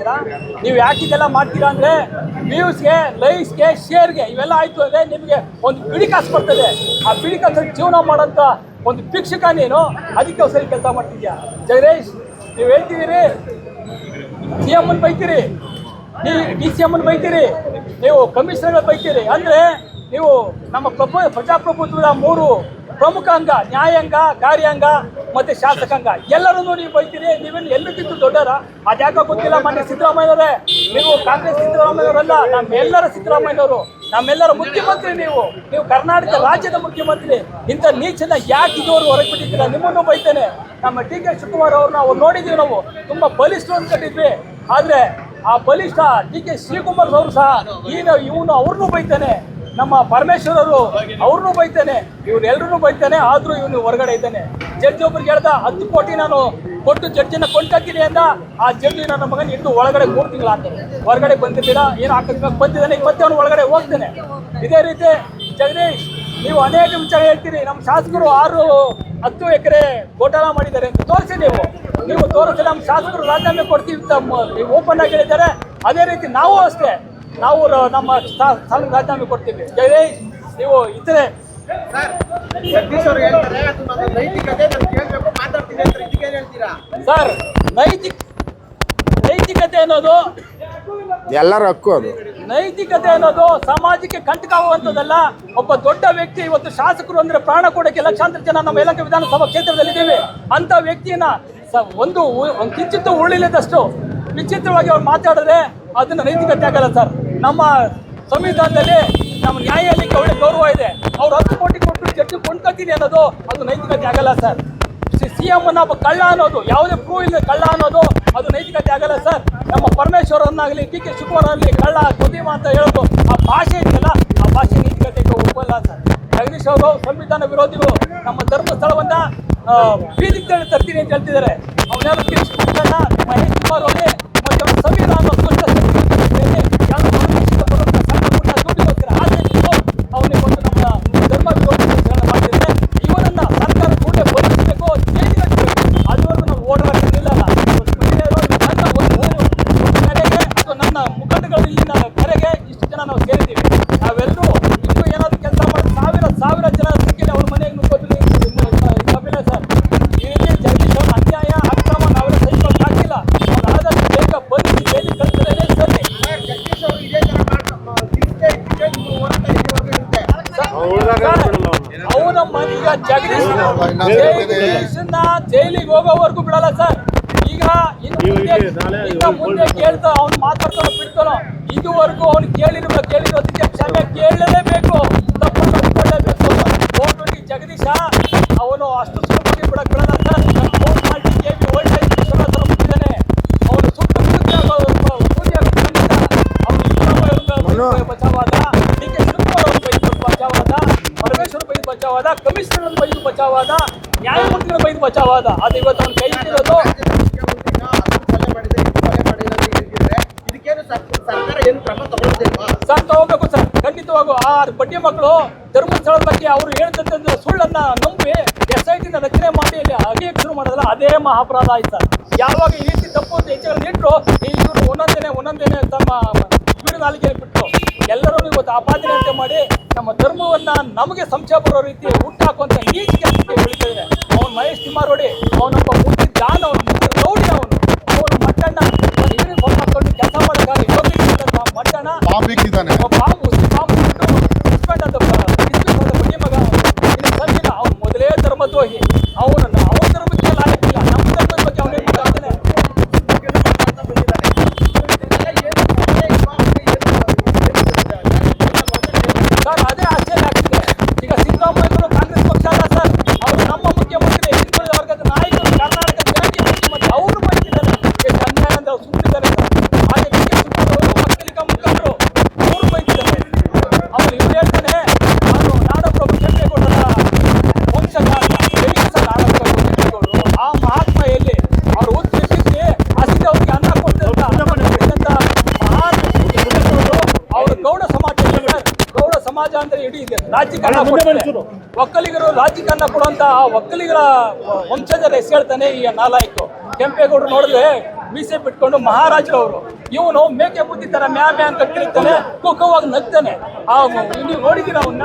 ನೀವು ಯಾಕೆ ಇದೆಲ್ಲ ಮಾಡ್ತೀರಾ ಅಂದ್ರೆ ವ್ಯೂಸ್ಗೆ ಲೈಕ್ಸ್ಗೆ ಶೇರ್ಗೆ ಇವೆಲ್ಲ ಆಯ್ತು ಅಂದ್ರೆ ನಿಮಗೆ ಒಂದು ಬಿಡಿಕಾಸು ಬರ್ತದೆ. ಆ ಬಿಡಿ ಕಾಸಲ್ಲಿ ಜೀವನ ಮಾಡೋಂಥ ಒಂದು ಭಿಕ್ಷಕ ನೀನು, ಅದಕ್ಕೆ ಸರಿ ಕೆಲಸ ಮಾಡ್ತಿದ್ಯಾ? ಜಗರೇಶ್ ನೀವು ಹೇಳ್ತಿದ್ದೀರಿ? C M ಬೈತೀರಿ? ನೀವು ಡಿ ಸಿ ಎಂ ಬೈತೀರಿ? ನೀವು ಕಮಿಷನರ್ ಬೈತೀರಿ? ಅಂದ್ರೆ ನೀವು ನಮ್ಮ ಪ್ರಭು, ಪ್ರಜಾಪ್ರಭುತ್ವದ ಮೂರು ಪ್ರಮುಖ ಅಂಗ, ನ್ಯಾಯಾಂಗ, ಕಾರ್ಯಾಂಗ ಮತ್ತೆ ಶಾಸಕಾಂಗ. ಎಲ್ಲರನ್ನೂ ನೀವು ಬೈತೀರಿ ನೀವೇನು ಎಲ್ಲಕ್ಕಿಂತ ದೊಡ್ಡರ ಅದ್ಯಾಕ ಗೊತ್ತಿಲ್ಲ ಮನೆ ಸಿದ್ದರಾಮಯ್ಯವರೇ ನೀವು ಕಾಂಗ್ರೆಸ್ ಸಿದ್ದರಾಮಯ್ಯವರಲ್ಲ ನಮ್ಮೆಲ್ಲರ ಸಿದ್ದರಾಮಯ್ಯವರು ನಮ್ಮೆಲ್ಲರ ಮುಖ್ಯಮಂತ್ರಿ ನೀವು. ನೀವು ಕರ್ನಾಟಕ ರಾಜ್ಯದ ಮುಖ್ಯಮಂತ್ರಿ. ಇಂಥ ನೀಚನ ಯಾಕೆ ಇದುವರೆಗೂ ಹೊರಗೆ ಬಿಟ್ಟಿದ್ದೀರಾ? ನಿಮ್ಮನ್ನು ಬೈತೇನೆ. ನಮ್ಮ ಟಿ ಕೆ ಶಿವಕುಮಾರ್ ಅವ್ರನ್ನ ಅವ್ರು ನೋಡಿದ್ದೀವಿ ನಾವು. ತುಂಬಾ ಬಲಿಷ್ಠ ಅಂದ್ಕೊಂಡಿದ್ವಿ ಆದರೆ ಆ ಬಲಿಷ್ಠ ಡಿ ಕೆ ಶ್ರೀಕುಮಾರ್ ಅವರು ಸಹ ಈಗ ಇವನು ಅವ್ರನ್ನೂ ಬೈತಾನೆ. ನಮ್ಮ ಪರಮೇಶ್ವರರು ಅವ್ರನ್ನೂ ಬೈತಾನೆ ಇವ್ರೆಲ್ರೂ ಬೈತಾನೆ, ಆದರೂ ಇವನು ಹೊರಗಡೆ ಇದ್ದಾನೆ. ಜಡ್ಜ್ ಒಬ್ರಿಗೆ ಹೇಳ್ದ, ಹತ್ತು ಕೋಟಿ ನಾನು ಕೊಟ್ಟು ಜಡ್ಜಿನ ಕೊಂಡ್ಹಾಕಿನಿ ಅಂತ ಆ ಜಡ್ಜಿ ನನ್ನ ಮಗನ ಇಟ್ಟು ಒಳಗಡೆ ಮೂರು ತಿಂಗಳು ಹೊರಗಡೆ ಬಂದಿದ್ದೀರಾ? ಏನು ಹಾಕಿದ್ರೆ ಬಂದಿದ್ದಾನೆ ಮತ್ತೆ ಅವನು ಒಳಗಡೆ ಹೋಗ್ತಾನೆ. ಇದೇ ರೀತಿ, ಜಗದೀಶ್, ನೀವು ಅನೇಕ ವಿಚಾರ ಹೇಳ್ತೀರಿ. ನಮ್ಮ ಶಾಸಕರು ಆರು ಹತ್ತು ಎಕರೆ ಗೋಟಾಲ ಮಾಡಿದ್ದಾರೆ ಅಂತ ತೋರಿಸಿ ನೀವು. ನೀವು ತೋರಿಸಿ ನಮ್ಮ ಶಾಸಕರು ರಾಜೀನಾಮೆ ಕೊಡ್ತೀವಿ ಓಪನ್ ಆಗಿ ಹೇಳಿದ್ದಾರೆ. ಅದೇ ರೀತಿ ನಾವು ಅಷ್ಟೇ. ನಾವು ನಮ್ಮ ಸ್ಥಾ- ಸ್ಥಾನಕ್ಕೆ ರಾಜೀನಾಮೆ ಕೊಡ್ತೀವಿ. ಜಯೇಶ್ ನೀವು ಇತರೆ ಸರ್ ಜಗದೀಶ್ ಹೇಳ್ತಾರೆ ಅದು ನನ್ನ ನೈತಿಕತೆ ನಾನು ಕೇಳಬೇಕು ಮಾತಾಡ್ತೀನಿ ಅಂತ ಇದಕ್ಕೇನು ಹೇಳ್ತೀರಾ? ಸರ್ ನೈತಿಕ ನೈತಿಕತೆ ಅನ್ನೋದು ಎಲ್ಲರ ಹಕ್ಕು ಅದು. ನೈತಿಕತೆ ಅನ್ನೋದು ಸಮಾಜಕ್ಕೆ ಕಂಟಕವಂತದಲ್ಲ ಒಬ್ಬ ದೊಡ್ಡ ವ್ಯಕ್ತಿ ಇವತ್ತು ಶಾಸಕರು ಅಂದ್ರೆ ಪ್ರಾಣ ಕೊಡಕ್ಕೆ ಲಕ್ಷಾಂತರ ಜನ ನಮ್ಮ ಇಲಾಖೆ ವಿಧಾನಸಭಾ ಕ್ಷೇತ್ರದಲ್ಲಿ ಇದ್ದೀವಿ. ಅಂತ ವ್ಯಕ್ತಿಯನ್ನ ಸ- ಒಂದು ಉ- ಒಂದು ಕಿಂಚಿತ್ತು ಉಳಿಲಿದಷ್ಟು ವಿಚಿತ್ರವಾಗಿ ಅವ್ರು ಮಾತಾಡಿದ್ರೆ ಅದನ್ನ ನೈತಿಕತೆ ಆಗಲ್ಲ ಸರ್. ನಮ್ಮ ಸಂವಿಧಾನದಲ್ಲಿ ನಮ್ಮ ನ್ಯಾಯಾಲಯಕ್ಕೆ ಒಳ್ಳೆ ಗೌರವ ಇದೆ. ಅವ್ರು ಹತ್ತು ಕೋಟಿ ಕೊಟ್ಟು ಜಡ್ಜಿ ಕೊಂಡ್ಕೊತೀನಿ ಅನ್ನೋದು ಅದು ನೈತಿಕತೆ ಆಗಲ್ಲ ಸರ್. ಸಿ ಎಂ ಅನ್ನ ಕಳ್ಳ ಅನ್ನೋದು, ಯಾವುದೇ ಪ್ರೂವ್ ಇಲ್ಲ ಕಳ್ಳ ಅನ್ನೋದು ಅದು ನೈತಿಕತೆ ಆಗಲ್ಲ ಸರ್. ನಮ್ಮ ಪರಮೇಶ್ವರನ್ನಾಗಲಿ ಡಿ ಕೆ ಶಿವಕುಮಾರ್ ಆಗಲಿ ಕಳ್ಳ ಕುದೀಮ ಅಂತ ಹೇಳೋದು ಆ ಭಾಷೆ ಇದೆಯಲ್ಲ, ಆ ಭಾಷೆ ನೈತಿಕತೆಗೆ ಒಪ್ಪಲ್ಲ ಸರ್. ಜಗದೀಶ್ ಅವರು ಸಂವಿಧಾನ ವಿರೋಧಿಗಳು, ನಮ್ಮ ಧರ್ಮಸ್ಥಳವನ್ನ ಬೀದಿಗೆ ತರ್ತೀನಿ ಅಂತ ಹೇಳ್ತಿದ್ದಾರೆ. ಅವನ್ನೆಲ್ಲ ತಿಳಿಸ್ಕೊಡ್ತಾನ ಮಹೇಶ್ ಕುಮಾರ್ ಅವರೇ, ಮತ್ತೆ ಸಂವಿಧಾನ ಅವನ ಮನೀಗ ಜಗದೀಶ್ ಜಗದೀಶನ್ನ ಜೈಲಿಗೆ ಹೋಗೋವರೆಗೂ ಬಿಡಲ್ಲ ಸರ್. ಈಗ ಇನ್ನು ಮುಂದೆ ಈಗ ಮುಂದೆ ಕೇಳ್ತಾ ಅವ್ನು ಮಾತಾಡ್ತಾನೋ ಬಿಡ್ತಾನೋ ಇದುವರೆಗೂ ಅವ್ನು ಕೇಳಿರುವ ಕೇಳಿರೋದಕ್ಕೆ ಕ್ಷಮೆ ಕೇಳಲೇಬೇಕು ತಪ್ಪನ್ನು ಒಪ್ಕೊಳ್ಳೇಬೇಕು ಹೋಗ್ಬಿಟ್ಟು ಜಗದೀಶ ಅವನು ಅಷ್ಟು ಸುಲಭವಾಗಿ ಬಿಡಕ್ ಬಿಡಲ್ಲ ಸರ್ ಫೋನ್ ಮಾಡಿ ಕೆ ವಿ ವೋಲ್ಟೇಜ್ ಹತ್ರ ಬಿಟ್ಟಿದ್ದಾನೆ ಅವನು ಸುಟ್ಟು ಸೂರ್ಯ ಅವನು ಬಚಾವಾದ ಡಿ ಕೆ ಶಿವಕುಮಾರ್ ಅವ್ರ ಬೈದು ಬಚಾವಾದ ಪರಮೇಶ್ವರ ಬೈದು ಬಚಾವಾದ, ಕಮಿಷನರ್ ಬೈದು ಬಚಾವಾದ, ನ್ಯಾಯಮೂರ್ತಿಗಳ ಬೈದು ಬಚಾವಾದ. ಅದು ಇವತ್ತು ಅವ್ನು ಕೈ ಇಟ್ಟಿರೋದು ಸರ್- ತಗೋಬೇಕು ಸರ್. ಖಂಡಿತವಾಗೂ ಆ ಬಡ್ಡಿ ಮಕ್ಕಳು ಧರ್ಮಸ್ಥಳದ ಬಗ್ಗೆ ಅವರು ಹೇಳ್ತಕ್ಕಂಥ ಸುಳ್ಳನ್ನ ನಂಬಿ ಎಸ್ ಐ ಟಿನ ರಚನೆ ಮಾಡಿ ಇಲ್ಲಿ ಹಾಗೆ ಶುರು ಮಾಡೋದಲ್ಲ ಅದೇ ಮಹಾಪರಾಧ ಆಯ್ತು ಸರ್. ಯಾವಾಗ ಈ ರೀತಿ ತಪ್ಪು ಅಂತ ಹೆಚ್ಚುಗಳನ್ನು ಇಟ್ಟರು ಇವರು ಒಂದೊಂದೇನೆ ಒಂದೊಂದೇನೆ ತಮ್ಮ ಬಿಡು ನಾಲಿಗೆ ಬಿಟ್ಟು ಎಲ್ಲರೂ ಇವತ್ತು ಆಪಾದನೆ ಅಂತ ಮಾಡಿ ನಮ್ಮ ಧರ್ಮವನ್ನ ನಮಗೆ ಸಂಶಯ ಬರೋ ರೀತಿ ಹುಟ್ಟಾಕುವಂತ ನೀಚ ಕೆಲಸಕ್ಕೆ ಅವನು ಮಹೇಶ್ ತಿಮ್ಮಾರೋಡಿ, ಅವನೊಬ್ಬ ಮೂರ್ತಿ ಜಾನ್ ಅವನು ಮುಖ್ಯ ರೌಡಿ ಅವನು ಅವನು ಮಟ್ಟಣ್ಣ ಒಂದು ಯೂನಿಫಾರ್ಮ್ ಹಾಕೊಂಡು ಕೆಲಸ ಮಾಡೋಕ್ಕಾಗಿ ಯೋಗ್ಯತೆ ಮಟ್ಟಣ್ಣ ಬಾಂಬ್ ಇಕ್ಕಿದ್ದಾನೆ ಬಾಂಬು ಬಾಂಬು ಬಿಟ್ಟು ಹಸ್ಬೆಂಡ್ ಅಂತ ಇಸ್ಬಿಟ್ಟು ಬಡ್ಡಿ ಮಗ ಇನ್ನು ಸಂದಿಲ್ಲ ಅವ್ನು ಮೊದಲೇ ಧರ್ಮದ್ರೋಹಿ ಅವನನ್ನ ಅವನ ಧರ್ಮಕ್ಕೆ ಲಾಯಕ್ಕಿಲ್ಲ ನಮ್ಮ ಧರ್ಮದ ಬಗ್ಗೆ ಅವನೇ ಮಾತಾಡ್ತಾನೆ ಮಾಡ್ತಾ ಬಂದಿದ್ದಾರೆ ಇದರಿಂದ ಏನು ಕೊಲೆ ಇಲ್ವಾ? ಏನು- ಸರ್ ಅದೇ ಆಶ್ಚರ್ಯ ಆಗ್ತಿದೆ ಈಗ ಸಿದ್ದರಾಮಯ್ಯರು ಕಾಂಗ್ರೆಸ್ ಪಕ್ಷ ಅಲ್ಲ ಸರ್ ಅವರು ನಮ್ಮ ಮುಖ್ಯಮಂತ್ರಿ ಹಿಂದುಳಿದ ವರ್ಗದ ನಾಯಕರು ಕರ್ನಾಟಕ ಜನತೆಯ ಮುಖ್ಯಮಂತ್ರಿ ಅವರು ಬೈತಿದ್ದಾರೆ ಎಷ್ಟು ಅನ್ಯಾಯ ಅಂತ ಅವ್ರು ಸುಮ್ಮನಿದ್ದಾರೆ ಸರ್ ಹಾಗೆ ಡಿ ಕೆ ಶಿವಕುಮಾರ್ ಅವರು ಒಕ್ಕಲಿಗ ಮುಖಂಡರು ಅವರು ಬೈತಿದ್ದಾರೆ ಅವ್ರು ಇವ್ರು ಹೇಳ್ತಾನೆ ನಾನು ನಾಡಪ್ರಭು ಕೆಂಪೇಗೌಡರ ವಂಶಜ ಅಂತ ಎಲ್ಲಿ ಸರ್ ನಾಡಪ್ರಭು ಕೆಂಪೇಗೌಡರು ಆ ಮಹಾತ್ಮ ಎಲ್ಲಿ ಅವ್ರು ಉದ್ದೇಶಿಸಿ ಹಸಿದ ಅವ್ರಿಗೆ ಅನ್ನ ಕೊಡ್ತಿದ್ದಂತ ಮಹಾನ್ ಕೆಂಪೇಗೌಡರು ಅವರು ಗೌಡ ಸಮಾಜ ಇದೆ ಸರ್. ಗೌಡ ಸಮಾಜ ಅಂದ್ರೆ ಇಡೀ ಇದೆ ರಾಜಕೀಯ. ಒಕ್ಕಲಿಗರು ರಾಜಕೀಯ ಕೊಡುವಂತ ಆ ಒಕ್ಕಲಿಗರ ವಂಶಜರ ಹೆಸರು ಹೇಳ್ತಾನೆ ಈ ನಾಲಾಯಕು. ಕೆಂಪೇಗೌಡರು ನೋಡಿದ್ರೆ ಮೀಸೆ ಬಿಟ್ಕೊಂಡು ಮಹಾರಾಜರು ಅವರು ಇವನು ಮೇಕೆ ಬುದ್ಧಿ ತರ ಮ್ಯಾ ಮ್ಯಾ ಅಂತ ಕೇಳ್ತಾನೆ ಕುಕ್ಕವಾಗಿ ನಗ್ತಾನೆ. ಆ ನೀವು ನೋಡಿದ್ದೀರ ಅವನ್ನ?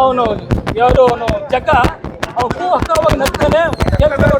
ಅವನು ಯಾರು ಅವನು ಜಗ ಅವನು ಹಕ್ಕವಾಗಿ ನಗ್ತಾನೆ ಹೆಸರು